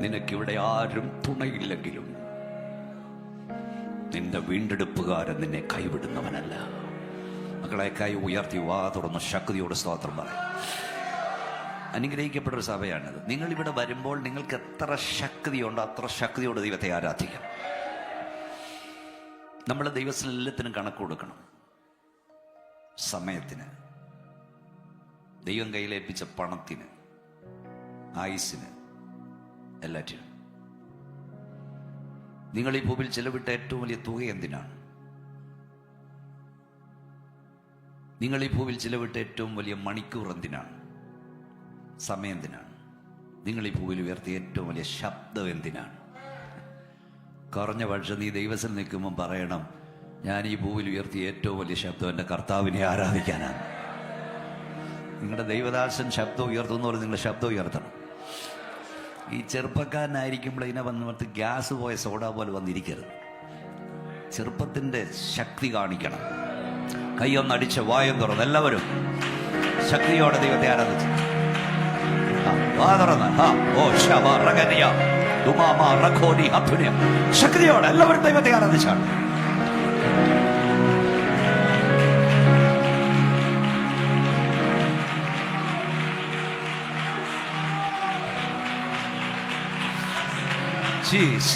നിനക്കിവിടെ ആരും തുണയില്ലെങ്കിലും നിന്റെ വീണ്ടെടുപ്പുകാരൻ നിന്നെ കൈവിടുന്നവനല്ല. മക്കളെ കൈ ഉയർത്തി വാ തുറന്ന് ശക്തിയോട് സ്തോത്രം പറയും അനുഗ്രഹിക്കപ്പെട്ട ഒരു സഭയാണിത്. നിങ്ങൾ ഇവിടെ വരുമ്പോൾ നിങ്ങൾക്ക് എത്ര ശക്തിയുണ്ടോ അത്ര ശക്തിയോട് ദൈവത്തെ ആരാധിക്കാം. നമ്മൾ ദൈവത്തിന് എല്ലാത്തിനും കണക്ക് കൊടുക്കണം. സമയത്തിന് ദൈവം കയ്യിലേൽപ്പിച്ച പണത്തിന് ആയുസിന് എല്ലാറ്റിനും. നിങ്ങൾ ഈ ഭൂമിയിൽ ചെലവിട്ട ഏറ്റവും വലിയ തുക എന്തിനാണ്? നിങ്ങൾ ഈ ഭൂമിയിൽ ചിലവിട്ട ഏറ്റവും വലിയ മണിക്കൂർ എന്തിനാണ്? സമയം എന്തിനാണ്? നിങ്ങൾ ഈ ഭൂമിയിൽ ഉയർത്തിയ ഏറ്റവും വലിയ ശബ്ദം എന്തിനാണ്? കുറഞ്ഞ പക്ഷം നീ ദൈവത്തിൽ നിൽക്കുമ്പോൾ പറയണം ഞാൻ ഈ ഭൂമിയിൽ ഉയർത്തിയ ഏറ്റവും വലിയ ശബ്ദം എന്റെ കർത്താവിനെ ആരാധിക്കാനാണ്. നിങ്ങളുടെ ദൈവദാസൻ ശബ്ദം ഉയർത്തുന്നവർ നിങ്ങൾ ശബ്ദം ഉയർത്തണം. ഈ ചെറുപ്പക്കാരനായിരിക്കുമ്പോൾ ഇതിനെ വന്നിട്ട് ഗ്യാസ് പോയ സോഡ പോലെ വന്നിരിക്കരുത്. ചെറുപ്പത്തിന്റെ ശക്തി കാണിക്കണം. കൈയൊന്നടിച്ച് വായം തുറന്ന്. എല്ലാവരും ശക്തിയോടെ ദൈവത്തെ ആരാധിച്ചു. വാ ആ, ഓ ശക്തിയോടെ എല്ലാവരും ദൈവത്തെ ആരാധിച്ചാണ്. Jesus.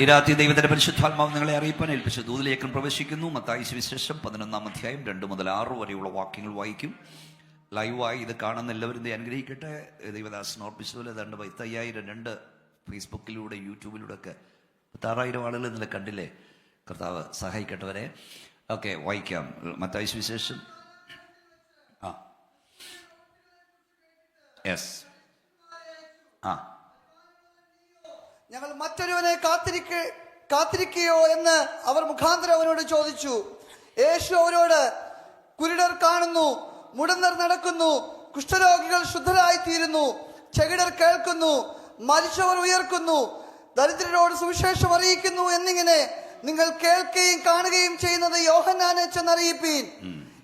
ഈ രാത്രി ദൈവത്തിന്റെ പരിശുദ്ധാത്മാവ് നിങ്ങളെ അറിയിപ്പാൻ ഏൽപ്പിച്ചു ദൂതിലേക്കും പ്രവേശിക്കുന്നു. മത്തായി സുവിശേഷം പതിനൊന്നാം അധ്യായം രണ്ട് മുതൽ ആറ് വരെയുള്ള വാക്യങ്ങൾ വായിക്കും. ലൈവായി ഇത് കാണുന്ന എല്ലാവരും അനുഗ്രഹിക്കട്ടെ. ദൈവദാസൻ ഓർപ്പിച്ചതുപോലെ ഏതാണ്ട് പത്തയ്യായിരം രണ്ട് ഫേസ്ബുക്കിലൂടെ യൂട്യൂബിലൂടെ ഒക്കെ പത്താറായിരം ആളുകൾ ഇന്നലെ കണ്ടില്ലേ? കർത്താവ് സഹായിക്കട്ടവരെ. ഓക്കെ വായിക്കാം. മത്തായി സുവിശേഷം. ആ. യെസ് ആ. ഞങ്ങൾ മറ്റൊരുവനെ കാത്തിരിക്ക കാത്തിരിക്കുകയോ എന്ന് അവർ മുഖാന്തരം അവനോട് ചോദിച്ചു. യേശു അവരോട് കുരുടർ കാണുന്നു മുടന്തർ നടക്കുന്നു കുഷ്ഠരോഗികൾ ശുദ്ധരായിത്തീരുന്നു ചെകിടർ കേൾക്കുന്നു മരിച്ചവർ ഉയർക്കുന്നു ദരിദ്രരോട് സുവിശേഷം അറിയിക്കുന്നു എന്നിങ്ങനെ നിങ്ങൾ കേൾക്കുകയും കാണുകയും ചെയ്യുന്നത് യോഹന്നാനെ ചെന്നറിയിപ്പീൻ.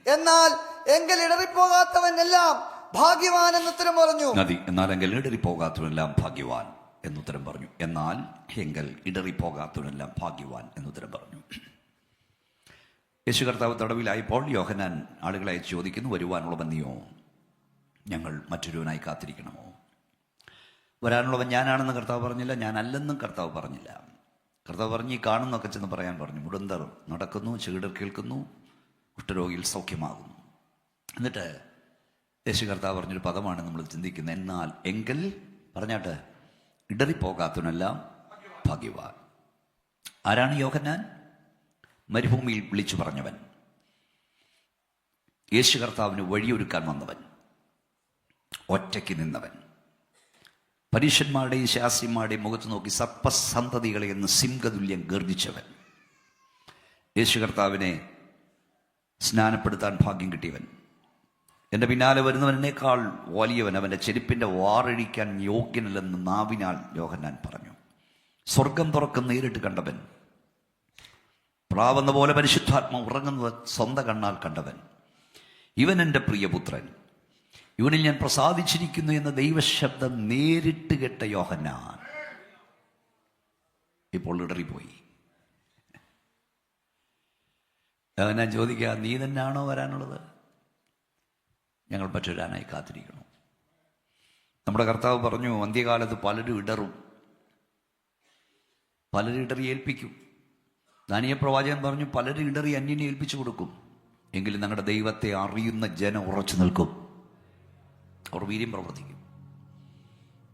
എന്നാൽ എങ്കിൽ ഇടറിപ്പോകാത്തവൻ എല്ലാം ഭാഗ്യവാൻ എന്നുത്തരം പറഞ്ഞു. നദി എന്നാൽ എങ്കിൽ ഇടറിപ്പോകാത്തവനെല്ലാം ഭാഗ്യവാൻ എന്നുത്തരം പറഞ്ഞു. എന്നാൽ എങ്കിൽ ഇടറിപ്പോകാത്തവനെല്ലാം ഭാഗ്യവാൻ എന്നുത്തരം പറഞ്ഞു. യേശു കർത്താവ് തടവിലായപ്പോൾ യോഹനാൻ ആളുകളെ ചോദിക്കുന്നു വരുവാനുള്ളവൻ നീയോ? ഞങ്ങൾ മറ്റൊരുവനായി കാത്തിരിക്കണമോ? വരാനുള്ളവൻ ഞാനാണെന്ന് കർത്താവ് പറഞ്ഞില്ല ഞാനല്ലെന്നും കർത്താവ് പറഞ്ഞില്ല. കർത്താവ് പറഞ്ഞ് ഈ കാണുന്നൊക്കെ ചെന്ന് പറയാൻ പറഞ്ഞു. മുടന്തർ നടക്കുന്നു ചെകിടർ കേൾക്കുന്നു കുഷ്ഠരോഗിയിൽ സൗഖ്യമാകുന്നു. എന്നിട്ട് യേശു കർത്താവ് പറഞ്ഞൊരു പദമാണ് നമ്മൾ ചിന്തിക്കുന്നത്. എന്നാൽ എങ്കിൽ പറഞ്ഞാട്ട് ഇടറിപ്പോകാത്തവനെല്ലാം ഭാഗ്യവാൻ. ആരാണ് യോഹന്നാൻ? മരുഭൂമിയിൽ വിളിച്ചു പറഞ്ഞവൻ. യേശു കർത്താവിന് വഴിയൊരുക്കാൻ വന്നവൻ. ഒറ്റയ്ക്ക് നിന്നവൻ. പരീക്ഷന്മാരുടെയും ശാസ്ത്രിമാരുടെയും മുഖത്ത് നോക്കി സർപ്പസന്തതികളെ എന്ന് സിംഹതുല്യം ഗർജിച്ചവൻ. യേശു കർത്താവിനെ സ്നാനപ്പെടുത്താൻ ഭാഗ്യം കിട്ടിയവൻ. എന്റെ പിന്നാലെ വരുന്നവനേക്കാൾ വലിയവൻ അവന്റെ ചെരുപ്പിന്റെ വാറഴിക്കാൻ യോഗ്യനല്ലെന്ന് നാവിനാൽ യോഹന്നാൻ പറഞ്ഞു. സ്വർഗം തുറക്കം നേരിട്ട് കണ്ടവൻ. പ്രാവെന്ന പോലെ പരിശുദ്ധാത്മ ഉറങ്ങുന്നത് സ്വന്തം കണ്ണാൽ കണ്ടവൻ. ഇവൻ എന്റെ പ്രിയപുത്രൻ. ഇവനിൽ ഞാൻ പ്രസാദിച്ചിരിക്കുന്നു എന്ന ദൈവശബ്ദം നേരിട്ട് കേട്ട യോഹന്നാൻ. ഇപ്പോൾ ഇടറിപ്പോയി. ഞാൻ ചോദിക്കുക നീ തന്നെയാണോ വരാനുള്ളത്? ഞങ്ങൾ പറ്റുവരാനായി കാത്തിരിക്കണം നമ്മുടെ കർത്താവ് പറഞ്ഞു അന്ത്യകാലത്ത് പലരും ഇടറും. പലരും ഇടറി ഏൽപ്പിക്കും. ദാനിയ പ്രവാചകൻ പറഞ്ഞു പലരും ഇടറി അന്യനെ ഏൽപ്പിച്ചു കൊടുക്കും. എങ്കിലും ഞങ്ങളുടെ ദൈവത്തെ അറിയുന്ന ജനം ഉറച്ചു നിൽക്കും. അവർ വീര്യം പ്രവർത്തിക്കും.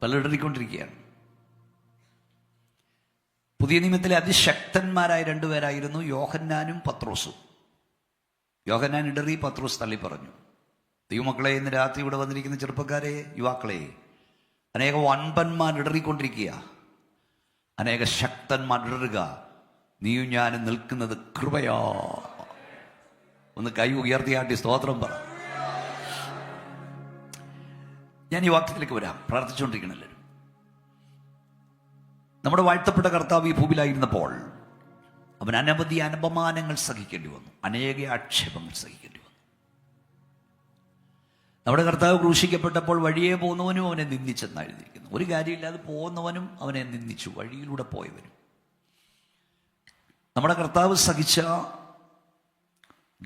പലരിടറിക്കൊണ്ടിരിക്കുകയാണ് പുതിയ നിയമത്തിലെ അതിശക്തന്മാരായ രണ്ടുപേരായിരുന്നു യോഹന്നാനും പത്രോസും. യോഹന്നാൻ ഇടറി പത്രോസ് തള്ളി പറഞ്ഞു ദൈവമക്കളെ ഇന്ന് രാത്രി ഇവിടെ വന്നിരിക്കുന്ന ചെറുപ്പക്കാരെ യുവാക്കളെ അനേക വൻപന്മാർ ഇടറിക്കൊണ്ടിരിക്കുക. അനേക ശക്തന്മാർ ഇടറുക. നീയും ഞാനും നിൽക്കുന്നത് കൃപയാ. ഒന്ന് കൈ ഉയർത്തിയാട്ടി സ്തോത്രം പറ. ഞാൻ ഈ വാക്യത്തിലേക്ക് വരാം. പ്രാർത്ഥിച്ചുകൊണ്ടിരിക്കണല്ലോ നമ്മുടെ വാഴ്ത്തപ്പെട്ട കർത്താവ് ഈ ഭൂമിയിലായിരുന്നപ്പോൾ അവൻ അനവധി അനുപമാനങ്ങൾ സഹിക്കേണ്ടി വന്നു. അനേക ആക്ഷേപങ്ങൾ സഹിക്കേണ്ടി വന്നു. നമ്മുടെ കർത്താവ് ക്രൂശിക്കപ്പെട്ടപ്പോൾ വഴിയെ പോകുന്നവനും അവനെ നിന്ദിച്ചെന്ന് എഴുതിയിരിക്കുന്നു ഒരു കാര്യമില്ലാതെ പോകുന്നവനും അവനെ നിന്ദിച്ചു. വഴിയിലൂടെ പോയവനും. നമ്മുടെ കർത്താവ് സഹിച്ച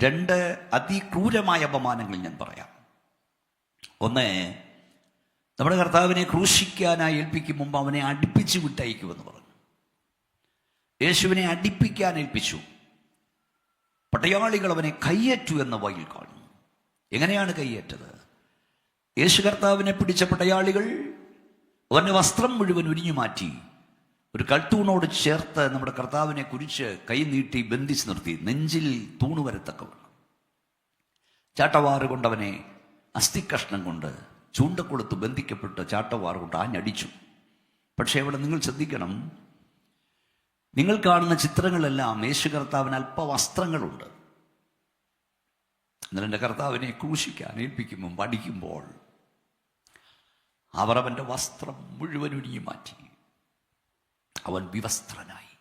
രണ്ട് അതിക്രൂരമായ അപമാനങ്ങൾ ഞാൻ പറയാം. ഒന്ന് നമ്മുടെ കർത്താവിനെ ക്രൂശിക്കാനായി ഏൽപ്പിക്കും മുമ്പ് അവനെ അടുപ്പിച്ച് വിട്ടയക്കുമെന്ന് പറഞ്ഞു. യേശുവിനെ അടിപ്പിക്കാൻ ഏൽപ്പിച്ചു. പട്ടയാളികൾ അവനെ കയ്യേറ്റു എന്ന വയിൽ കാണുന്നു എങ്ങനെയാണ് കയ്യേറ്റത്? യേശു കർത്താവിനെ പിടിച്ച പട്ടയാളികൾ അവന്റെ വസ്ത്രം മുഴുവൻ ഉരിഞ്ഞു മാറ്റി ഒരു കൽത്തൂണോട് ചേർത്ത് നമ്മുടെ കർത്താവിനെ കുരിച്ച് കൈ നീട്ടി ബന്ധിച്ച് നിർത്തി. നെഞ്ചിൽ തൂണ് വരത്തക്കവണ്ണം ചാട്ടവാറ് കൊണ്ടവനെ അസ്ഥിക്കഷ്ണം കൊണ്ട് ചൂണ്ടക്കൊളുത്ത് ബന്ധിക്കപ്പെട്ട് ചാട്ടവാർ കൊണ്ട് ആഞ്ഞടിച്ചു. പക്ഷേ അവിടെ നിങ്ങൾ ശ്രദ്ധിക്കണം നിങ്ങൾ കാണുന്ന ചിത്രങ്ങളെല്ലാം യേശു കർത്താവിന് അല്പ വസ്ത്രങ്ങളുണ്ട് എന്നാൽ എന്റെ കർത്താവിനെ ക്രൂശിക്കാൻ ഏൽപ്പിക്കുമ്പോൾ പഠിക്കുമ്പോൾ അവർ അവന്റെ വസ്ത്രം മുഴുവൻ ഉരുങ്ങി മാറ്റി. അവൻ വിവസ്ത്രനായി.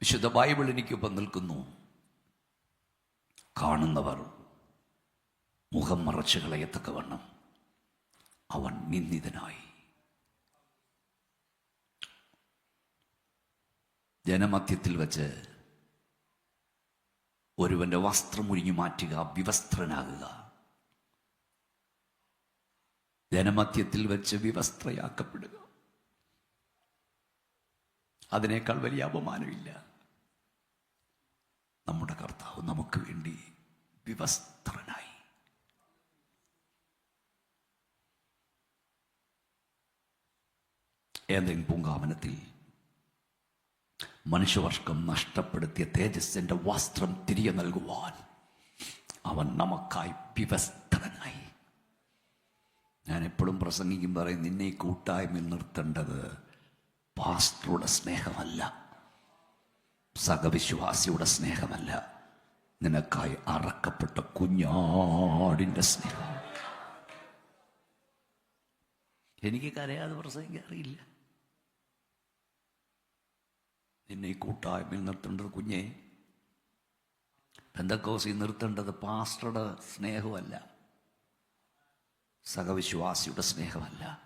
വിശുദ്ധ ബൈബിൾ എനിക്കൊപ്പം നിൽക്കുന്നു. കാണുന്നവർ മുഖം മറച്ചു കളയത്തക്കവണ്ണം അവൻ നിന്ദിതനായി. ജനമധ്യത്തിൽ വച്ച് ഒരുവന്റെ വസ്ത്രം ഉരിഞ്ഞു മാറ്റുക വിവസ്ത്രനാകുക. ജനമധ്യത്തിൽ വെച്ച് വിവസ്ത്രയാക്കപ്പെടുക. അതിനേക്കാൾ വലിയ അപമാനമില്ല. നമ്മുടെ കർത്താവ് നമുക്ക് വേണ്ടി വിവസ്ത്രനായി ഏതെങ്കിലും പൂങ്കാവനത്തിൽ മനുഷ്യവർഷം നഷ്ടപ്പെടുത്തിയ തേജസ്സിന്റെ വസ്ത്രം തിരികെ നൽകുവാൻ അവൻ നമുക്കായി വിവസ്ത്രനായി. ഞാൻ എപ്പോഴും പ്രസംഗിക്കും പറയും നിന്നെ കൂട്ടായ്മയിൽ നിർത്തേണ്ടത് പാസ്റ്ററുടെ സ്നേഹമല്ല സഹവിശ്വാസിയുടെ സ്നേഹമല്ല. നിനക്കായി അറക്കപ്പെട്ട കുഞ്ഞാടിന്റെ സ്നേഹം. എനിക്ക് കരയാതെ പ്രസംഗിക്കാൻ അറിയില്ല. നിന്നെ ഈ കൂട്ടായ്മയിൽ നിർത്തേണ്ടത് കുഞ്ഞെ. പെന്തക്കോസി നിർത്തേണ്ടത് പാസ്റ്ററുടെ സ്നേഹമല്ല. സഹവിശ്വാസിയുടെ സ്നേഹമല്ല.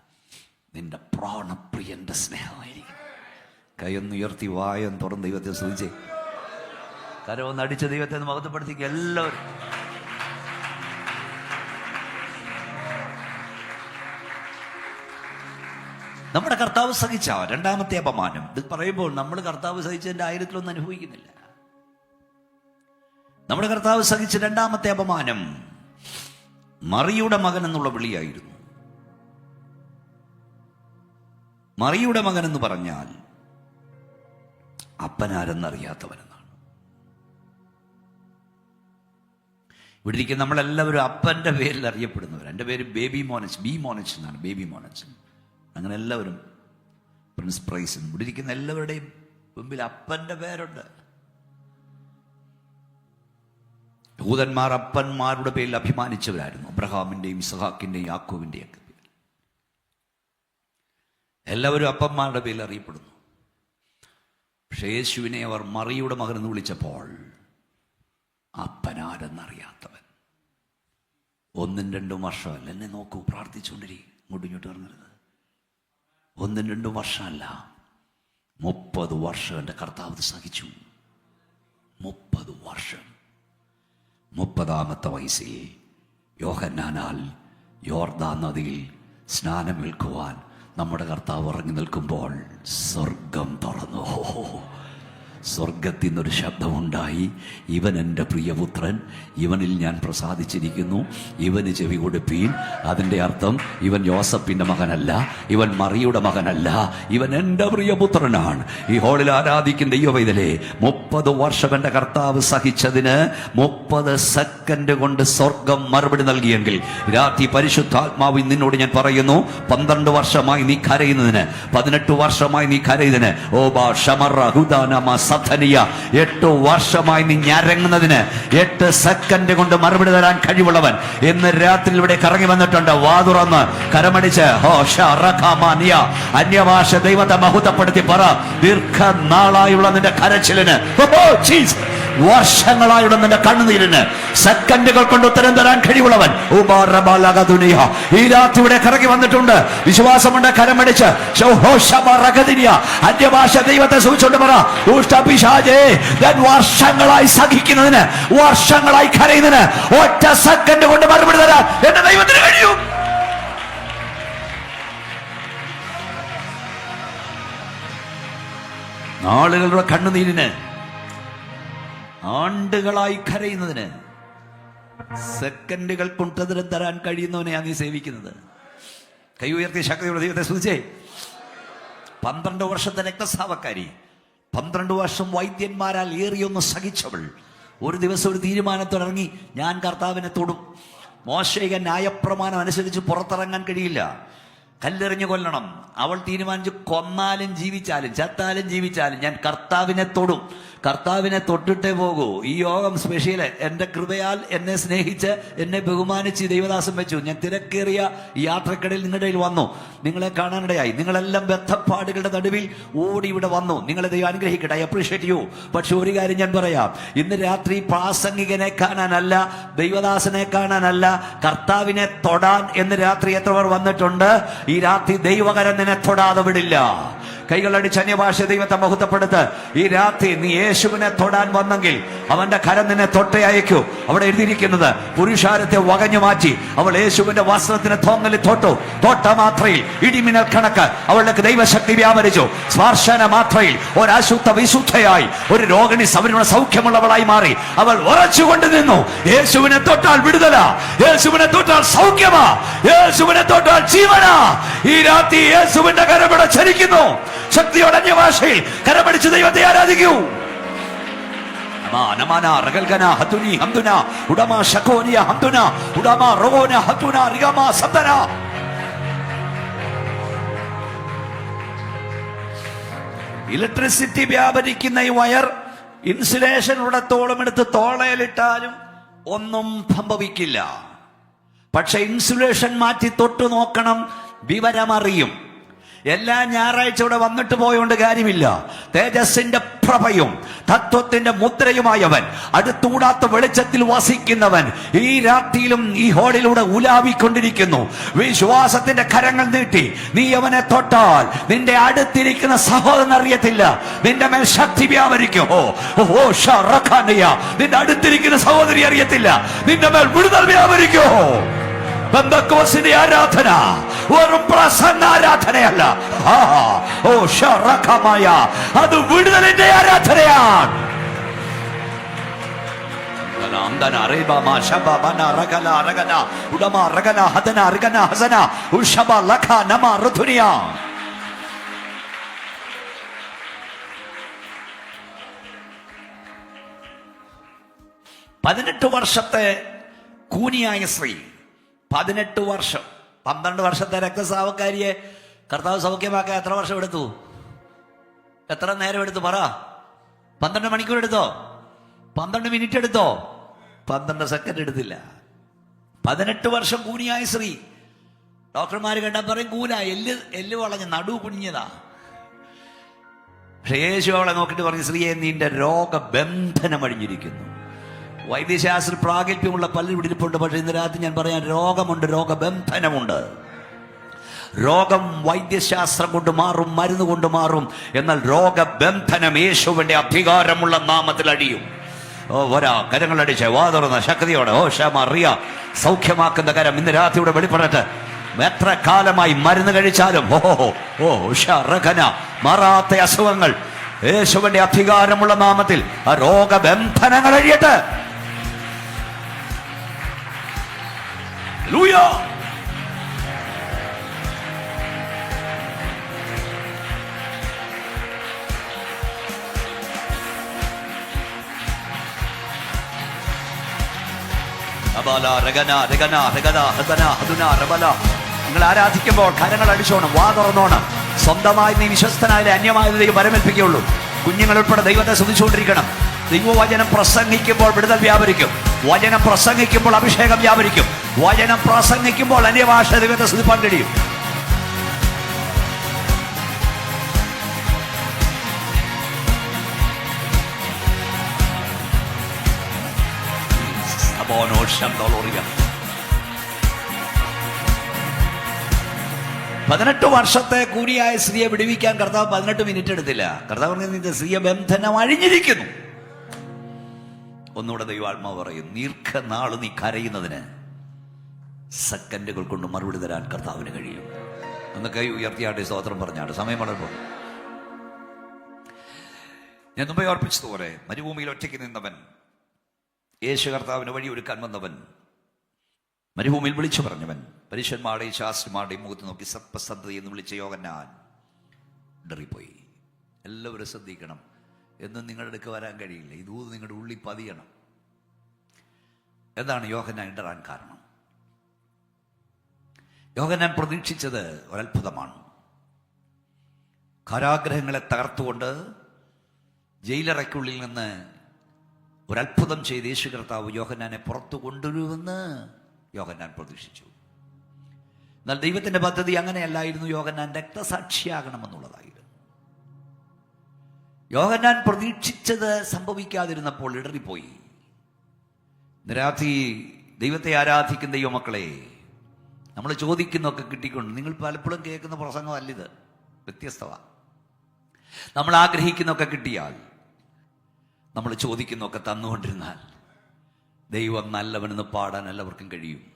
നിന്റെ പ്രാണപ്രിയന്റെ സ്നേഹമായിരിക്കും. കൈയൊന്ന് ഉയർത്തി വായം തുറന്ന് ദൈവത്തെ ശ്രദ്ധിച്ചേ കരമൊന്ന് അടിച്ച ദൈവത്തെ മഹത്വപ്പെടുത്തിക്കുക എല്ലാവരും. നമ്മുടെ കർത്താവ് സഹിച്ച രണ്ടാമത്തെ അപമാനം. ഇത് പറയുമ്പോൾ നമ്മൾ കർത്താവ് സഹിച്ചതിന്റെ ആയിരത്തിലൊന്നും അനുഭവിക്കുന്നില്ല. നമ്മുടെ കർത്താവ് സഹിച്ച രണ്ടാമത്തെ അപമാനം മറിയുടെ മകൻ എന്നുള്ള വിളിയായിരുന്നു. മറിയുടെ മകൻ എന്ന് പറഞ്ഞാൽ അപ്പനാരെന്നറിയാത്തവനെന്നാണ്. ഇവിടെ ഇരിക്കുന്ന നമ്മളെല്ലാവരും അപ്പന്റെ പേരിൽ അറിയപ്പെടുന്നവർ എന്റെ പേര് ബേബി മോനച്ച് ബി മോനച്ച് എന്നാണ് ബേബി മോനച്ച്. അങ്ങനെ എല്ലാവരും പ്രിൻസ് പ്രൈസ് ഇവിടെ എല്ലാവരുടെയും മുമ്പിൽ അപ്പന്റെ പേരുണ്ട്. യഹൂദന്മാർ അപ്പന്മാരുടെ പേരിൽ അഭിമാനിച്ചവരായിരുന്നു. അബ്രഹാമിന്റെയും ഇസഹാക്കിന്റെയും യാക്കോവിന്റെയും ഒക്കെ പേരിൽ. എല്ലാവരും അപ്പന്മാരുടെ പേരിൽ അറിയപ്പെടുന്നു. പക്ഷേ യേശുവിനെ അവർ മറിയുടെ മകൻ എന്ന് വിളിച്ചപ്പോൾ അപ്പനാരെന്നറിയാത്തവൻ. ഒന്നും രണ്ടും വർഷമല്ല. എന്നെ നോക്കൂ പ്രാർത്ഥിച്ചുകൊണ്ടിരിക്കും. ഇങ്ങോട്ടും ഇങ്ങോട്ട് പറഞ്ഞത് ഒന്നും രണ്ടും വർഷമല്ല. മുപ്പത് വർഷം എന്റെ കർത്താവ് സഹിച്ചു. മുപ്പത് വർഷം. മുപ്പതാമത്തെ വയസ്സിൽ യോഹന്നാനാൽ യോർദാ നദിയിൽ സ്നാനം സ്നാനമേൽക്കുവാൻ നമ്മുടെ കർത്താവ് ഇറങ്ങി നിൽക്കുമ്പോൾ സ്വർഗം തുറന്നു. സ്വർഗത്തിൽ നിന്നൊരു ശബ്ദമുണ്ടായി. ഇവൻ എന്റെ പ്രിയപുത്രൻ ഇവനിൽ ഞാൻ പ്രസാദിച്ചിരിക്കുന്നു. ഇവന് ചെവി കൊടുപ്പീൻ. അതിന്റെ അർത്ഥം ഇവൻ യോസഫിന്റെ മകനല്ല ഇവൻ മറിയുടെ മകനല്ല ഇവൻ എന്റെ പ്രിയപുത്രനാണ്. ഈ ഹോളിൽ ആരാധിക്കുന്ന ദൈവവൈതലേ മുപ്പത് വർഷം എന്റെ കർത്താവ് സഹിച്ചതിന് മുപ്പത് സെക്കൻഡ് കൊണ്ട് സ്വർഗം മറുപടി നൽകിയെങ്കിൽ രാത്രി പരിശുദ്ധാത്മാവിൽ നിന്നോട് ഞാൻ പറയുന്നു പന്ത്രണ്ട് വർഷമായി നീ കരയുന്നതിന് പതിനെട്ട് വർഷമായി നീ കരയുന്നതിന് ഓ ബാ ഷമറ ഹുദാനമ സധനിയ എട്ട് വർഷമായി നീ ഞരങ്ങുന്നതിന് എട്ട് സെക്കൻഡ് കൊണ്ട് മറുപടി തരാൻ കഴിവുള്ളവൻ. ഇന്ന് രാത്രി ഇവിടെ കറങ്ങി വന്നിട്ടുണ്ട്. വാ തുറന്ന് കരമടിച്ച് അന്യഭാഷ ദൈവത്തെ മഹത്വപ്പെടുത്തി പറ. ദീർഘനാളായുള്ള നിന്റെ കരച്ചിലിന്. ഓ. വർഷങ്ങളായുള്ള നിന്റെ കണ്ണുനീരിന്. സെക്കൻഡുകൾ കൊണ്ട് ഉത്തരം തരാൻ കഴിവുള്ളവൻ. ഈ രാത്രി ഇവിടെ കറങ്ങി വന്നിട്ടുണ്ട്. വിശ്വാസമുണ്ട് കരമടിച്ച്. അന്യഭാഷ ദൈവത്തെ സൂചിച്ചുകൊണ്ട് പറ. ഞാൻ വർഷങ്ങളായി സഹിക്കുന്നതിന് വർഷങ്ങളായി കരയുന്നതിന് ഒറ്റ സെക്കൻഡ് കൊണ്ട് മറുപടി തരാൻ എന്റെ ദൈവത്തിന് കഴിയും. നാളുകളുടെ കണ്ണുനീരിന് ആണ്ടുകളായി കരയുന്നതിന് സെക്കൻഡുകൾ കൊണ്ടതിരം തരാൻ കഴിയുന്നവനെയാണ് നീ സേവിക്കുന്നത്. കൈ ഉയർത്തിയ ശക്തിയുടെ ദൈവത്തെ സൂചിച്ചേ പന്ത്രണ്ട് വർഷത്തെ രക്തസ്രാവക്കാരി പന്ത്രണ്ട് വർഷം വൈദ്യന്മാരാൽ ഏറിയൊന്ന് സഹിച്ചവൾ. ഒരു ദിവസം ഒരു തീരുമാനത്തിലിറങ്ങി ഞാൻ കർത്താവിനെ തൊടും. മോശയിക ന്യായപ്രമാണം അനുസരിച്ച് പുറത്തിറങ്ങാൻ കഴിയില്ല. കല്ലെറിഞ്ഞു കൊല്ലണം. അവൾ തീരുമാനിച്ചു കൊന്നാലും ജീവിച്ചാലും ചത്താലും ജീവിച്ചാലും ഞാൻ കർത്താവിനെ തൊടും. കർത്താവിനെ തൊട്ടിട്ടേ പോകൂ. ഈ യോഗം സ്പെഷ്യൽ. എന്റെ കൃപയാൽ എന്നെ സ്നേഹിച്ച് എന്നെ ബഹുമാനിച്ച് ദൈവദാസം വെച്ചു. ഞാൻ തിരക്കേറിയ യാത്രക്കിടയിൽ നിങ്ങളുടെ വന്നു. നിങ്ങളെ കാണാനിടയായി. നിങ്ങളെല്ലാം ബന്ധപ്പാടുകളുടെ നടുവിൽ ഓടി ഇവിടെ വന്നു. നിങ്ങളെ ദൈവം അനുഗ്രഹിക്കട്ടെ. ഐ അപ്രീഷിയേറ്റ് യു പക്ഷെ ഒരു കാര്യം ഞാൻ പറയാം. ഇന്ന് രാത്രി പ്രാസംഗികനെ കാണാനല്ല ദൈവദാസനെ കാണാനല്ല കർത്താവിനെ തൊടാൻ എന്ന് രാത്രി എത്ര പേർ വന്നിട്ടുണ്ട്? ഈ രാത്രി ദൈവകരം നിന്നെ തൊടാതെ വിടില്ല. കൈകളടിച്ച് അന്യഭാഷ ദൈവത്തെ മഹത്വപ്പെടുത്ത് ഈ രാത്രി നീ യേശുവിനെ തൊടാൻ വന്നെങ്കിൽ അവന്റെ കരം നിന്നെ തൊട്ടേ അയക്കൂ. അവിടെ എഴുതിയിരിക്കുന്നത് പുരുഷാരത്തെ വകഞ്ഞു മാറ്റി അവൾ യേശുവിന്റെ വസ്ത്രത്തിന് തോങ്ങലിൽ തൊട്ടു. തൊട്ട മാത്രയിൽ ഇടിമിന്നൽ കണക്ക് അവൾക്ക് ദൈവശക്തി വ്യാപരിച്ചു. സ്പർശന മാത്രയിൽ ഒരശുദ്ധ വിശുദ്ധയായി ഒരു രോഗിണി സൗര സൗഖ്യമുള്ളവളായി മാറി. അവൾ ഉറച്ചുകൊണ്ട് നിന്നു. യേശുവിനെ തൊട്ടാൽ വിടുതല. യേശുവിനെ തൊട്ടാൽ സൗഖ്യമാ. യേശുവിനെ തൊട്ടാൽ ജീവനാ. ഈ രാത്രി യേശുവിന്റെ കരമിട ചരിക്കുന്നു ശക്തിയോടെ അന്യഭാഷയിൽ കരമടിച്ച് ദൈവത്തെ ആരാധിക്കൂ. ഇലക്ട്രിസിറ്റി വ്യാപരിക്കുന്ന ഈ വയർ ഇൻസുലേഷൻ ഉടത്തോളം എടുത്ത് തോളയിലിട്ടാലും ഒന്നും സംഭവിക്കില്ല. പക്ഷെ ഇൻസുലേഷൻ മാറ്റി തൊട്ടു നോക്കണം വിവരമറിയും. എല്ലാ ഞായറാഴ്ച ഇവിടെ വന്നിട്ട് പോയോണ്ട് കാര്യമില്ല. തേജസ്സിന്റെ പ്രഭയും തത്വത്തിന്റെ മുദ്രയുമായവൻ അടുത്തൂടാത്ത വെളിച്ചത്തിൽ വസിക്കുന്നവൻ ഈ രാത്രിയിലും ഈ ഹോളിലൂടെ ഉലാവിക്കൊണ്ടിരിക്കുന്നു. വിശ്വാസത്തിന്റെ കരങ്ങൾ നീട്ടി നീ അവനെ തൊട്ടാൽ നിന്റെ അടുത്തിരിക്കുന്ന സഹോദരൻ അറിയത്തില്ല. നിന്റെ മേൽ ശക്തി വ്യാപരിക്കും. ഓ നിന്റെ അടുത്തിരിക്കുന്ന സഹോദരി അറിയത്തില്ല. നിന്റെ മേൽ വിടുതൽ വ്യാപരിക്കോ. ബന്ധക്കോസിന്റെ ആരാധന വെറും പ്രസന്ന ആരാധനയല്ല. ഓ ഷറഖമായ അത് വിടുതലിന്റെ ആരാധനയാണ്. പതിനെട്ട് വർഷത്തെ കൂനിയായ സ്ത്രീ പതിനെട്ട് വർഷം. പന്ത്രണ്ട് വർഷത്തെ രക്തസ്രാവക്കാരിയെ കർത്താവ് സൗഖ്യമാക്കാൻ എത്ര വർഷം എടുത്തു? എത്ര നേരം എടുത്തു? പറ. പന്ത്രണ്ട് മണിക്കൂർ എടുത്തോ? പന്ത്രണ്ട് മിനിറ്റ് എടുത്തോ? പന്ത്രണ്ട് സെക്കൻഡ് എടുത്തില്ല. പതിനെട്ട് വർഷം കൂനിയായ ശ്രീ. ഡോക്ടർമാർ കണ്ടാൽ പറയും കൂന എല്ല് എല്ല് വളഞ്ഞ നടു കുഞ്ഞതാ പക്ഷേ യേശു അവളെ നോക്കിയിട്ട് പറഞ്ഞു സ്ത്രീയെ നിന്റെ രോഗബന്ധനം അഴിഞ്ഞിരിക്കുന്നു വൈദ്യശാസ്ത്ര പ്രാഗൽഭ്യമുള്ള പലരും ഇടിപ്പുണ്ട് പക്ഷേ ഇന്ന് രാത്രി ഞാൻ പറയാൻ രോഗമുണ്ട് രോഗബന്ധനമുണ്ട്. രോഗം വൈദ്യശാസ്ത്രം കൊണ്ട് മാറും മരുന്ന് കൊണ്ട് മാറും. എന്നാൽ രോഗബന്ധനം യേശുവിന്റെ അധികാരമുള്ള നാമത്തിൽ അടിയും ഓ വരാ കരങ്ങളടിച്ച് വാ തുറന്ന ശക്തിയോടെ. ഓ ക്ഷമ അറിയ സൗഖ്യമാക്കുന്ന കരം. ഇന്ന് രാത്രി ഇവിടെ വെളിപ്പെടട്ടെ. എത്ര കാലമായി മരുന്ന് കഴിച്ചാലും ഓ ഓ ഉഷാറഖന മാറാത്ത അസുഖങ്ങൾ. യേശുവിന്റെ അധികാരമുള്ള നാമത്തിൽ ആ രോഗബന്ധനങ്ങൾ അഴിയട്ടെ. നിങ്ങൾ ആരാധിക്കുമ്പോൾ കരങ്ങൾ അടിച്ചോണം വാ തുറന്നോണം. സ്വന്തമായി നീ വിശ്വസ്തനായാലും അന്യമായ ദൈവം കുഞ്ഞുങ്ങൾ ഉൾപ്പെടെ ദൈവത്തെ ശ്രദ്ധിച്ചുകൊണ്ടിരിക്കണം ദൈവവചനം പ്രസംഗിക്കുമ്പോൾ വിടുതൽ വ്യാപരിക്കും. വചനം പ്രസംഗിക്കുമ്പോൾ അഭിഷേകം വ്യാപരിക്കും. വചനം പ്രസംഗിക്കുമ്പോൾ അന്യഭാഷ ദൈവത്തെ സ്തുതിപ്പാൻ കഴിയും. പതിനെട്ട് വർഷത്തെ കൂലിയായ സ്ത്രീയെ വിടുവിക്കാൻ കർത്താവ് പതിനെട്ട് മിനിറ്റ് എടുത്തില്ല. കർത്താവ് പറഞ്ഞു നിന്റെ സ്ത്രീയെ ബന്ധനം അഴിഞ്ഞിരിക്കുന്നു. ഒന്നുകൂടെ ദൈവാത്മാവ് പറയും ദീർഘനാൾ നീ കരയുന്നതിന്. സെക്കൻഡുകൾ കൊണ്ട് മറുപടി തരാൻ കർത്താവിന് കഴിയും. ഒന്ന് കൈ ഉയർത്തിയാട്ടെ സ്തോത്രം പറഞ്ഞാട് സമയം പോകും ഞാൻ മുമ്പേ ഓർപ്പിച്ചതുപോലെ മരുഭൂമിയിൽ ഒറ്റയ്ക്ക് നിന്നവൻ യേശു കർത്താവിന് വഴി ഒരുക്കാൻ വന്നവൻ മരുഭൂമിയിൽ വിളിച്ചു പറഞ്ഞവൻ പരീക്ഷന്മാരുടെയും ശാസ്ത്രിമാരുടെയും മുഖത്ത് നോക്കി സത്പസന്ധത എന്ന് വിളിച്ച യോഗന്നാൻ ഇടറിപ്പോയി എല്ലാവരും ശ്രദ്ധിക്കണം. എന്നും നിങ്ങളുടെ അടുക്ക് വരാൻ കഴിയില്ല. ഇതൂത് നിങ്ങളുടെ ഉള്ളിൽ പതിയണം. എന്താണ് യോഹന്നാൻ ഇടറാൻ കാരണം? യോഹന്നാൻ പ്രതീക്ഷിച്ചത് ഒരത്ഭുതമാണ്. കാരാഗ്രഹങ്ങളെ തകർത്തുകൊണ്ട് ജയിലറയ്ക്കുള്ളിൽ നിന്ന് ഒരത്ഭുതം ചെയ്ത് യേശു കർത്താവ് യോഹന്നാനെ പുറത്തു കൊണ്ടുവരുമെന്ന് യോഹന്നാൻ പ്രതീക്ഷിച്ചു. എന്നാൽ ദൈവത്തിന്റെ പദ്ധതി അങ്ങനെയല്ലായിരുന്നു. യോഹന്നാൻ രക്തസാക്ഷിയാകണമെന്നുള്ളതായിരുന്നു. യോഹന്നാൻ പ്രതീക്ഷിച്ചത് സംഭവിക്കാതിരുന്നപ്പോൾ ഇടറിപ്പോയി. നിരാധി ദൈവത്തെ ആരാധിക്കുന്ന ദൈവമക്കളെ നമ്മൾ ചോദിക്കുന്നൊക്കെ കിട്ടിക്കൊണ്ട് നിങ്ങൾ പലപ്പോഴും കേൾക്കുന്ന പ്രസംഗമല്ലിത്. വ്യത്യസ്തമാണ് നമ്മൾ ആഗ്രഹിക്കുന്നൊക്കെ കിട്ടിയാൽ നമ്മൾ ചോദിക്കുന്നൊക്കെ തന്നുകൊണ്ടിരുന്നാൽ ദൈവം നല്ലവനെന്ന് പാടാൻ എല്ലാവർക്കും കഴിയും.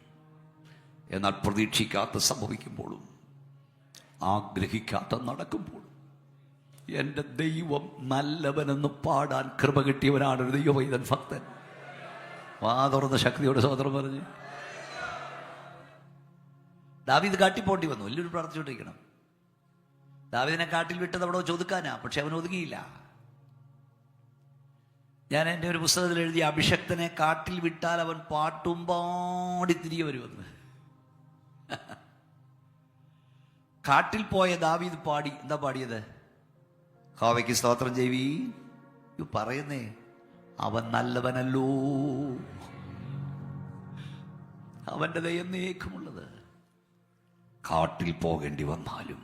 എന്നാൽ പ്രതീക്ഷിക്കാത്ത സംഭവിക്കുമ്പോഴും ആഗ്രഹിക്കാത്ത നടക്കുമ്പോഴും എന്റെ ദൈവം നല്ലവനെന്ന് പാടാൻ കൃപ കിട്ടിയവനാണ് ഒരു ദൈവവൈതൻ ഭക്തൻ. വാ തുറന്ന ശക്തിയോട് സോദരം പറഞ്ഞ് ദാവീദ് കാട്ടിപ്പോണ്ടി വന്നു. വലിയൊരു പ്രാർത്ഥിച്ചുകൊണ്ടിരിക്കണം ദാവീദിനെ കാട്ടിൽ വിട്ടത് അവിടെ ചോദിക്കാനാ പക്ഷെ അവൻ ഒതുങ്ങിയില്ല. ഞാൻ എന്റെ ഒരു പുസ്തകത്തിൽ എഴുതി അഭിഷക്തനെ കാട്ടിൽ വിട്ടാൽ അവൻ പാട്ടും പാടി തിരികെ വരുമെന്ന്. കാട്ടിൽ പോയ ദാവീദ് പാടി എന്താ പാടിയത്? ഹോവയ്ക്ക് സ്തോത്രം ചെയ്വി. പറയുന്നേ അവൻ നല്ലവനല്ലോ. അവന്റെ ദയം ദയന്നേക്കുമുള്ളത് കാട്ടിൽ പോകേണ്ടി വന്നാലും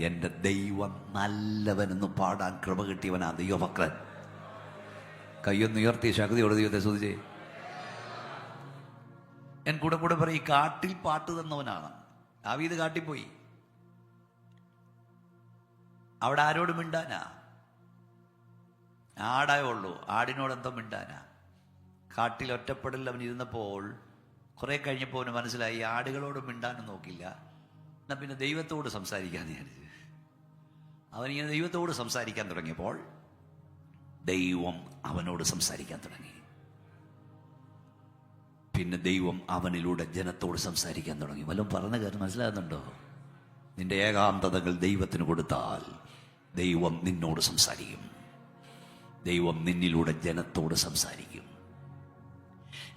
എന്റെ ദൈവം നല്ലവനെന്ന് പാടാൻ കൃപ കിട്ടിയവനാ ദൈവമക്കളൻ കയ്യൊന്ന് ഉയർത്തി ശക്തിയോട് ദൈവത്തെ ശ്രദ്ധിച്ചേ ഞാൻ കൂടെ കൂടെ പറയും കാട്ടിൽ പാട്ട് തന്നവനാണ്. ദാവീദ് കാട്ടിൽ പോയി. അവിടെ ആരോട് മിണ്ടാനാ? ആടായുള്ളൂ ഉള്ളൂ ആടിനോട് എന്തോ മിണ്ടാനാ? കാട്ടിൽ ഒറ്റപ്പെടലിൽ അവൻ ഇരുന്നപ്പോൾ കുറെ കഴിഞ്ഞപ്പോൾ അവന് മനസ്സിലായി ആടുകളോട് മിണ്ടാനും നോക്കില്ല. എന്നാ പിന്നെ ദൈവത്തോട് സംസാരിക്കാൻ വിചാരിച്ചു. അവനിങ്ങനെ ദൈവത്തോട് സംസാരിക്കാൻ തുടങ്ങിയപ്പോൾ ദൈവം അവനോട് സംസാരിക്കാൻ തുടങ്ങി. പിന്നെ ദൈവം അവനിലൂടെ ജനത്തോട് സംസാരിക്കാൻ തുടങ്ങി. വല്ലതും പറഞ്ഞ കാര്യം മനസ്സിലാകുന്നുണ്ടോ? നിന്റെ ഏകാന്തതകൾ ദൈവത്തിന് കൊടുത്താൽ ദൈവം നിന്നോട് സംസാരിക്കും. ദൈവം നിന്നിലൂടെ ജനത്തോട് സംസാരിക്കും.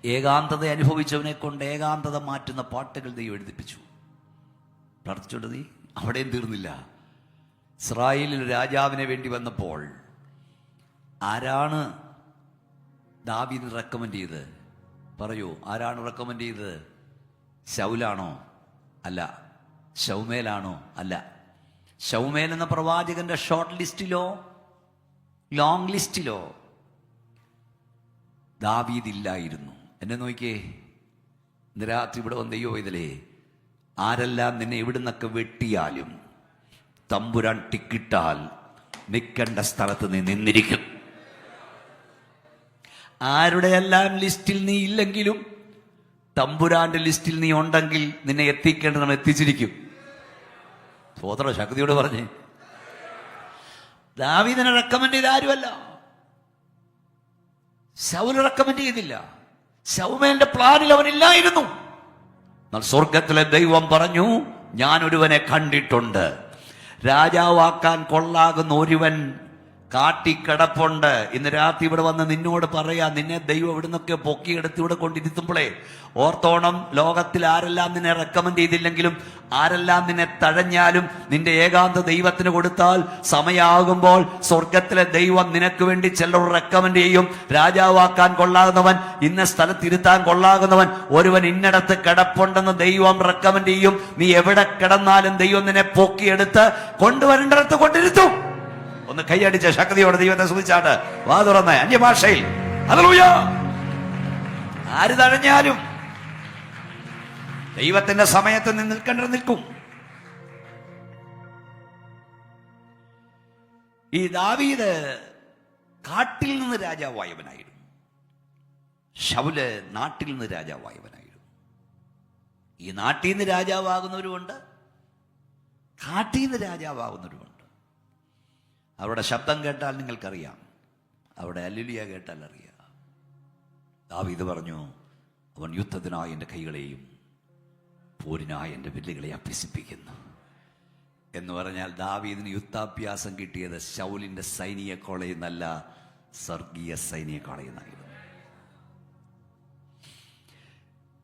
ഏകാന്തത അനുഭവിച്ചവനെ കൊണ്ട് ഏകാന്തത മാറ്റുന്ന പാട്ടുകൾ ദൈവം എഴുതിപ്പിച്ചു. പ്രാർത്ഥിച്ചോണ്ട് നീ? അവിടെയും തീർന്നില്ല. ഇസ്രായേലിൽ രാജാവിനെ വേണ്ടി വന്നപ്പോൾ ആരാണ് ദാവീദിന് റെക്കമെൻഡ് ചെയ്ത് പറയൂ ആരാണ് റെക്കമെൻഡ് ചെയ്തത്? ശൗലാണോ? അല്ല ശൗമേലാണോ? അല്ല. ശൗമേൽ എന്ന പ്രവാചകന്റെ ഷോർട്ട് ലിസ്റ്റിലോ ലോങ് ലിസ്റ്റിലോ ദാവീദില്ലായിരുന്നു. എന്നെ നോക്കിയേ ഇന്ന് രാത്രി ഇവിടെ വന്ന അയ്യോ ഇതിലേ? ആരെല്ലാം നിന്നെ ഇവിടുന്നൊക്കെ വെട്ടിയാലും തമ്പുരാൻ ടിക്കിട്ടാൽ നിൽക്കേണ്ട സ്ഥലത്ത് നീ നിന്നിരിക്കും. ആരുടെയെല്ലാം ലിസ്റ്റിൽ നീ ഇല്ലെങ്കിലും തമ്പുരാന്റെ ലിസ്റ്റിൽ നീ ഉണ്ടെങ്കിൽ നിന്നെ എത്തിക്കേണ്ടത് എത്തിച്ചിരിക്കും. സ്വോത്ര ശക്തിയോട് പറഞ്ഞേ ദാവീദിനെ റെക്കമെൻഡ് ചെയ്ത ആരുമല്ല. ശൗൽ റെക്കമെൻഡ് ചെയ്തില്ല. ശൗമേന്റെ പ്ലാനിൽ അവനില്ലായിരുന്നു. എന്നാൽ സ്വർഗത്തിലെ ദൈവം പറഞ്ഞു ഞാൻ ഒരുവനെ കണ്ടിട്ടുണ്ട്. രാജാവാക്കാൻ കൊള്ളാകുന്ന ഒരുവൻ കാട്ടിക്കിടപ്പുണ്ട്. ഇന്ന് രാത്രി ഇവിടെ വന്ന് നിന്നോട് പറയാ നിന്നെ ദൈവം ഇവിടെ നിന്നൊക്കെ പൊക്കിയെടുത്ത് ഇവിടെ കൊണ്ടിരുത്തുമ്പോഴേ ഓർത്തോണം ലോകത്തിൽ ആരെല്ലാം നിന്നെ റെക്കമെൻഡ് ചെയ്തില്ലെങ്കിലും ആരെല്ലാം നിന്നെ തഴഞ്ഞാലും നിന്റെ ഏകാന്ത ദൈവത്തിന് കൊടുത്താൽ സമയാകുമ്പോൾ സ്വർഗത്തിലെ ദൈവം നിനക്ക് വേണ്ടി ചിലർ റെക്കമെൻഡ് ചെയ്യും. രാജാവാക്കാൻ കൊള്ളാകുന്നവൻ ഇന്ന സ്ഥലത്തിരുത്താൻ കൊള്ളാകുന്നവൻ ഒരുവൻ ഇന്നടത്ത് കിടപ്പുണ്ടെന്ന് ദൈവം റെക്കമെൻഡ് ചെയ്യും. നീ എവിടെ കിടന്നാലും ദൈവം നിന്നെ പൊക്കിയെടുത്ത് കൊണ്ടുവരേണ്ടടത്ത് കൊണ്ടിരുത്തും. ഒന്ന് കൈയടിച്ച ശക്തിയോടെ ദൈവത്തെ സ്തുതിച്ചാണ് വാ തുറന്ന് അന്യഭാഷയിൽ. ഹല്ലേലൂയ. ആര് തഴഞ്ഞാലും ദൈവത്തിന്റെ സമയത്ത് നിന്ന് നിൽക്കേണ്ടത് നിൽക്കും. ഈ ദാവീദ് കാട്ടിൽ നിന്ന് രാജാവായവനായിരുന്നു. ശൗൽ നാട്ടിൽ നിന്ന് രാജാവായവനായിരുന്നു. ഈ നാട്ടിൽ നിന്ന് രാജാവാകുന്നവരുമുണ്ട് കാട്ടിൽ നിന്ന് രാജാവാകുന്നവരുമുണ്ട്. അവരുടെ ശബ്ദം കേട്ടാൽ നിങ്ങൾക്കറിയാം. അവിടെ അല്ലുലിയ കേട്ടാൽ അറിയാം. ദാവീദ് പറഞ്ഞു അവൻ യുദ്ധത്തിനായി എന്റെ കൈകളെയും പോരിനായി എന്റെ വില്ലുകളെ അഭ്യസിപ്പിക്കുന്നു. എന്ന് പറഞ്ഞാൽ ദാവീദിന് യുദ്ധാഭ്യാസം കിട്ടിയത് ശൗലിന്റെ സൈനിക കോളേജിൽ നിന്നല്ല സ്വർഗീയ സൈനിക കോളേജിൽ നിന്നായിരുന്നു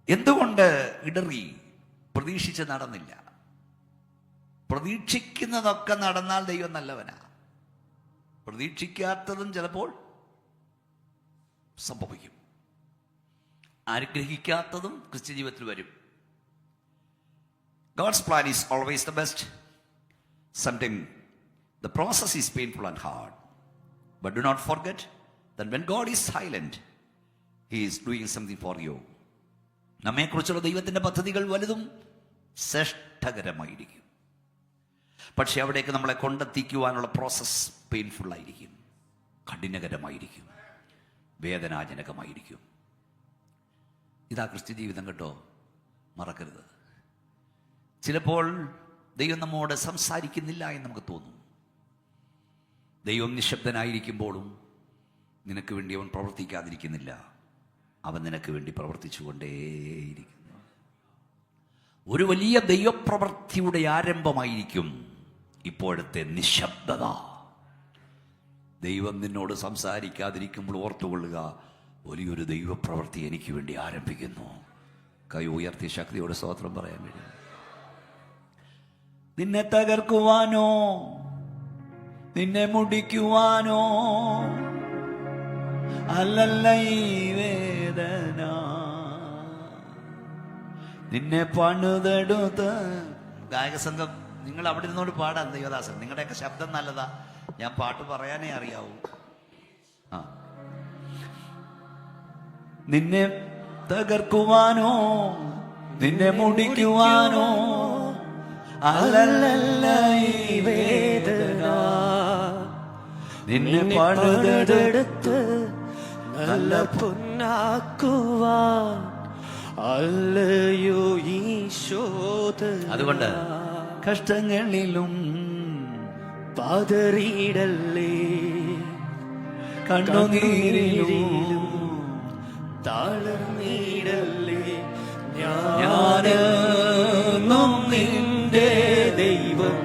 എന്തുകൊണ്ട് ഇടറി പ്രതീക്ഷിച്ച് നടന്നില്ല? പ്രതീക്ഷിക്കുന്നതൊക്കെ നടന്നാൽ ദൈവം നല്ലവനാ. പ്രതീക്ഷിക്കാത്തതും ചിലപ്പോൾ സംഭവിക്കും. ആഗ്രഹിക്കാത്തതും ക്രിസ്ത്യ ജീവിതത്തിൽ വരും. God's plan is always the best sometime the process is painful and hard but do not forget then when God is silent he's doing something for you നമ്മെക്കുറിച്ചുള്ള ദൈവത്തിന്റെ പദ്ധതികൾ വലുതും ശ്രേഷ്ഠകരമായിരിക്കും. പക്ഷെ അവിടേക്ക് നമ്മളെ കൊണ്ടെത്തിക്കുവാനുള്ള പ്രോസസ്സ് പെയിൻഫുള്ളായിരിക്കും കഠിനകരമായിരിക്കും. വേദനാജനകമായിരിക്കും. ഇതാ ക്രിസ്ത്യ ജീവിതം കേട്ടോ. മറക്കരുത്. ചിലപ്പോൾ ദൈവം നമ്മോട് സംസാരിക്കുന്നില്ല എന്ന് നമുക്ക് തോന്നും. ദൈവം നിശബ്ദനായിരിക്കുമ്പോഴും നിനക്ക് വേണ്ടി അവൻ പ്രവർത്തിക്കാതിരിക്കുന്നില്ല. അവൻ നിനക്ക് വേണ്ടി പ്രവർത്തിച്ചുകൊണ്ടേയിരിക്കുന്നു. ഒരു വലിയ ദൈവപ്രവൃത്തിയുടെ ആരംഭമായിരിക്കും ഇപ്പോഴത്തെ നിശബ്ദത. ദൈവം നിന്നോട് സംസാരിക്കാതിരിക്കുമ്പോൾ ഓർത്തുകൊള്ളുക വലിയൊരു ദൈവപ്രവൃത്തി എനിക്ക് വേണ്ടി ആരംഭിക്കുന്നു. കൈ ഉയർത്തി ശക്തിയോട് സ്തോത്രം പറയാൻ വേണ്ടി നിന്നെ തകർക്കുവാനോ നിന്നെ മുടിക്കുവാനോ അല്ലല്ല ഈ വേദന. നിന്നെ പണിതെടുത്ത് ഗായക സംഘം നിങ്ങൾ അവിടെ ഇരുന്നോട് പാടാം ദൈവദാസൻ. നിങ്ങളുടെയൊക്കെ ശബ്ദം നല്ലതാ. ഞാൻ പാട്ട് പറയാനേ അറിയാവൂ. ആ. നിന്നെ തകർക്കുവാനോ നിന്നെ മുടിക്കുവാനോ അല്ലല്ല ഈ വേദന. നിന്നെ പണിതെടുത്ത് നല്ല പൊന്നാക്കുവാൻ അല്ലയോ ഈശോദ അതുകൊണ്ട് കഷ്ടങ്ങളിലും പാതറിയിടല്ലേ? കണ്ണുനീരിലും താളർന്നിടല്ലേ? ഞാനെന്നും നിന്റെ ദൈവം.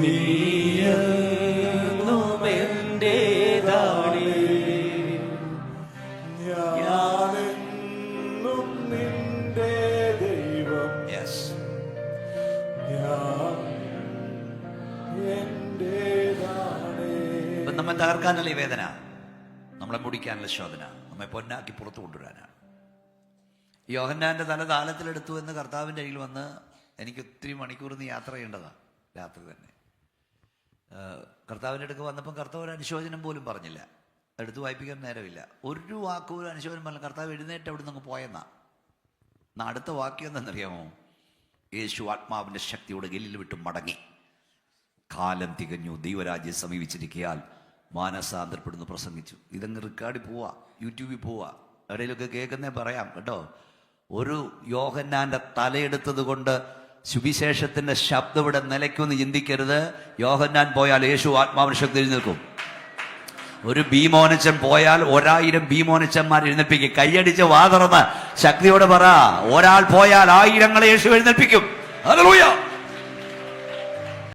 നീയെന്നും ഇപ്പം ഈ വേദന നമ്മളെ മുടിക്കാനുള്ള ശോധന നമ്മെ പൊന്നാക്കി പുറത്തു കൊണ്ടുവരാനാണ് യോഹന്നാന്റെ തല താലത്തിലെടുത്തു എന്ന് കർത്താവിന്റെ അരികിൽ വന്ന് എനിക്ക് ഒത്തിരി മണിക്കൂർ നീ യാത്ര ചെയ്യേണ്ടതാണ് രാത്രി തന്നെ. കർത്താവിന്റെ അടുക്ക് വന്നപ്പം കർത്താവ് ഒരു അനുശോചനം പോലും പറഞ്ഞില്ല. എടുത്തു വായിപ്പിക്കാൻ നേരമില്ല. ഒരു വാക്ക് ഒരു അനുശോചനം പറഞ്ഞില്ല. കർത്താവ് എഴുന്നേറ്റ് അവിടെ നിന്ന് പോയെന്നാ. എന്നാ അടുത്ത വാക്യം എന്താണെന്നറിയാമോ? യേശു ആത്മാവിന്റെ ശക്തിയോടെ ഗലിൽ വിട്ട് മടങ്ങി. കാലം തികഞ്ഞു ദൈവരാജ്യം സമീപിച്ചിരിക്കയാൽ മാനസാന്തരപ്പെടുന്നു പ്രസംഗിച്ചു. ഇതങ്ങ് റെക്കോർഡിൽ പോവാ യൂട്യൂബിൽ പോവാ. എവിടെയെങ്കിലുമൊക്കെ കേൾക്കുന്നേ പറയാം കേട്ടോ? ഒരു യോഹന്നാന്റെ തലയെടുത്തത് കൊണ്ട് സുവിശേഷത്തിന്റെ ശബ്ദം ഇവിടെ നിലയ്ക്കുമെന്ന് ചിന്തിക്കരുത്. യോഹന്നാൻ പോയാൽ യേശു ആത്മാവിന് ശക്തി എഴുന്നേൽക്കും. ഒരു ഭീമോനച്ചൻ പോയാൽ ഒരായിരം ഭീമോനച്ചന്മാർ എഴുന്നേൽപ്പിക്കും. കൈയടിച്ച് വാതറന്ന് ശക്തിയോട് പറ ഒരാൾ പോയാൽ ആയിരങ്ങളെ യേശു എഴുന്നേൽപ്പിക്കും.